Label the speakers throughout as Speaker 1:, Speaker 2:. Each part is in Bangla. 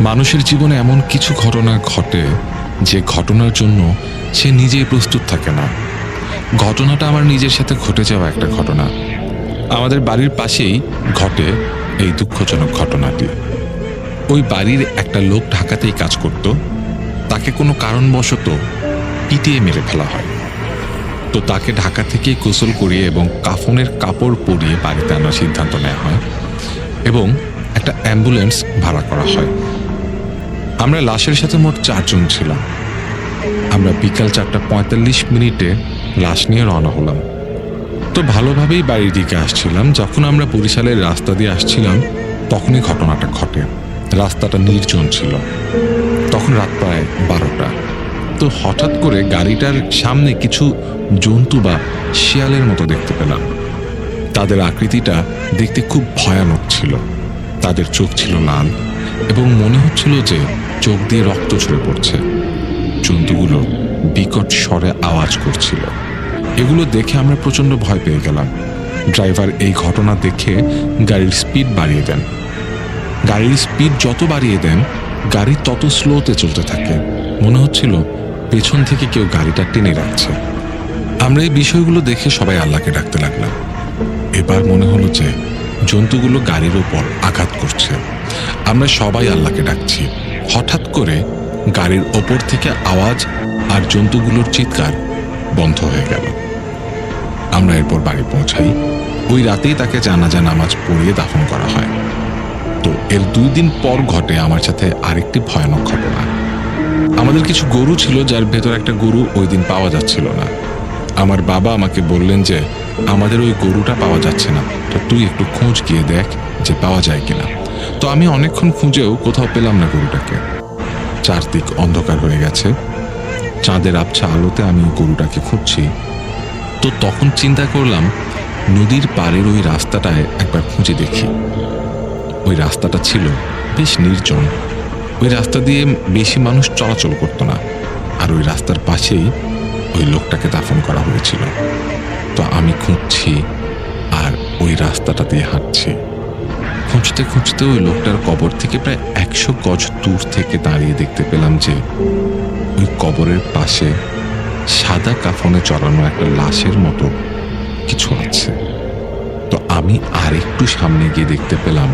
Speaker 1: মানুষের জীবনে এমন কিছু ঘটনা ঘটে যে ঘটনার জন্য সে নিজেই প্রস্তুত থাকে না। ঘটনাটা আমার নিজের সাথে ঘটে যাওয়া একটা ঘটনা। আমাদের বাড়ির পাশেই ঘটে এই দুঃখজনক ঘটনাটি। ওই বাড়ির একটা লোক ঢাকাতেই কাজ করত। তাকে কোনো কারণবশত পিটিয়ে মেরে ফেলা হয়। তো তাকে ঢাকা থেকে গোসল করিয়ে এবং কাফনের কাপড় পরিয়ে বাড়িতে আনার সিদ্ধান্ত নেওয়া হয় এবং একটা অ্যাম্বুলেন্স ভাড়া করা হয়। আমরা লাশের সাথে মোট চারজন ছিলাম। আমরা বিকাল চারটা পঁয়তাল্লিশ মিনিটে লাশ নিয়ে রওনা হলাম। তো ভালোভাবেই বাড়ির দিকে আসছিলাম। যখন আমরা বরিশালের রাস্তা দিয়ে আসছিলাম, তখনই ঘটনাটা ঘটে। রাস্তাটা নির্জন ছিল। তখন রাত প্রায় বারোটা। তো হঠাৎ করে গাড়িটার সামনে কিছু জন্তু বা শিয়ালের মতো দেখতে পেলাম। তাদের আকৃতিটা দেখতে খুব ভয়ানক ছিল। তাদের চোখ ছিল লাল এবং মনে হচ্ছিল যে চোখ দিয়ে রক্ত ঝরে পড়ছে। জন্তুগুলো বিকট স্বরে আওয়াজ করছিল। এগুলো দেখে আমরা প্রচণ্ড ভয় পেয়ে গেলাম। ড্রাইভার এই ঘটনা দেখে গাড়ির স্পিড বাড়িয়ে দেন। গাড়ির স্পিড যত বাড়িয়ে দেন, গাড়ি তত স্লোতে চলতে থাকে। মনে হচ্ছিল পেছন থেকে কেউ গাড়িটা টেনে রাখছে। আমরা এই বিষয়গুলো দেখে সবাই আল্লাহকে ডাকতে লাগলাম। এবার মনে হলো যে জন্তুগুলো গাড়ির ওপর আঘাত করছে। আমরা সবাই আল্লাহকে ডাকছি। হঠাৎ করে গাড়ির ওপর থেকে আওয়াজ আর জন্তুগুলোর চিৎকার বন্ধ হয়ে গেল। আমরা এরপর বাড়ি পৌঁছাই। ওই রাতেই তাকে জানাজা নামাজ পড়িয়ে দাফন করা হয়। তো এর দুই দিন পর ঘটে আমার সাথে আরেকটি ভয়ানক ঘটনা। আমাদের কিছু গরু ছিল যার ভেতর একটা গরু ওই দিন পাওয়া যাচ্ছিল না। আমার বাবা আমাকে বললেন যে, আমাদের ওই গরুটা পাওয়া যাচ্ছে না। তো তুই একটু খোঁজ গিয়ে দেখ যে পাওয়া যায় কিনা। তো আমি অনেকক্ষণ খুঁজেও কোথাও পেলাম না গরুটাকে। চারদিক অন্ধকার হয়ে গেছে। চাঁদের আবছা আলোতে আমি গরুটাকে খুঁজছি। তো তখন চিন্তা করলাম, নদীর পাড়ের ওই রাস্তাটায় একবার খুঁজে দেখি। ওই রাস্তাটা ছিল বেশ নির্জন। ওই রাস্তা দিয়ে বেশি মানুষ চলাচল করতো না। আর ওই রাস্তার পাশেই ওই লোকটাকে দাফন করা হয়েছিল। তো আমি খুঁজছি আর ওই রাস্তাটা দিয়ে হাঁটছি। খুঁজতে খুঁজতে ওই লোকটার কবর থেকে প্রায় একশো গজ দূর থেকে দাঁড়িয়ে দেখতে পেলাম যে ওই কবরের পাশে সাদা কাফনে চড়ানো একটা লাশের মতো কিছু আছে। তো আমি আর একটু সামনে গিয়ে দেখতে পেলাম,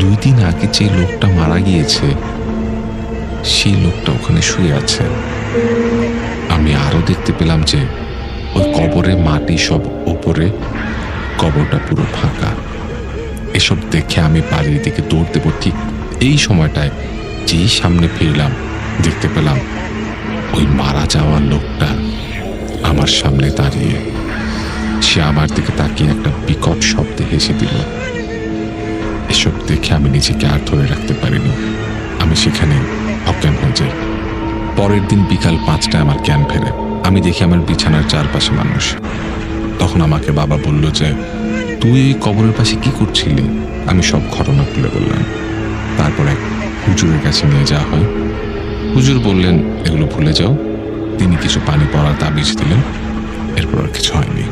Speaker 1: দুই দিন আগে যে লোকটা মারা গিয়েছে, সেই লোকটা ওখানে শুয়ে আছে। আমি আরও দেখতে পেলাম যে ওই কবরে মাটি সব ওপরে কবরটা পুরো ফাঁকা। এসব দেখে আমি বাড়ির দিকে দৌড় দেবো, ঠিক এই সময়টায় যেই সামনে ফিরলাম, দেখতে পেলাম ওই মারা যাওয়া লোকটা আমার সামনে দাঁড়িয়ে। সে আমার দিকে তাকিয়ে একটা বিকট শব্দে হেসে দিল। এসব দেখে আমি নিজেকে আর ধরে রাখতে পারিনি। আমি সেখানে অজ্ঞান হয়ে যাই। পরের দিন বিকাল পাঁচটায় আমার জ্ঞান ফেরে। আমি দেখি আমার বিছানার চারপাশে মানুষ। তখন আমাকে বাবা বলল যে তুই এই কবরের পাশে কি করছিলি? আমি সব ঘটনা তুলে বললাম। তারপর এক হুজুরের কাছে নিয়ে যাওয়া হয়। হুজুর বললেন, এগুলো ভুলে যাও। তিনি কিছু পানি পড়ার তাবিজ দিলেন। এরপর আর কিছু হয়নি।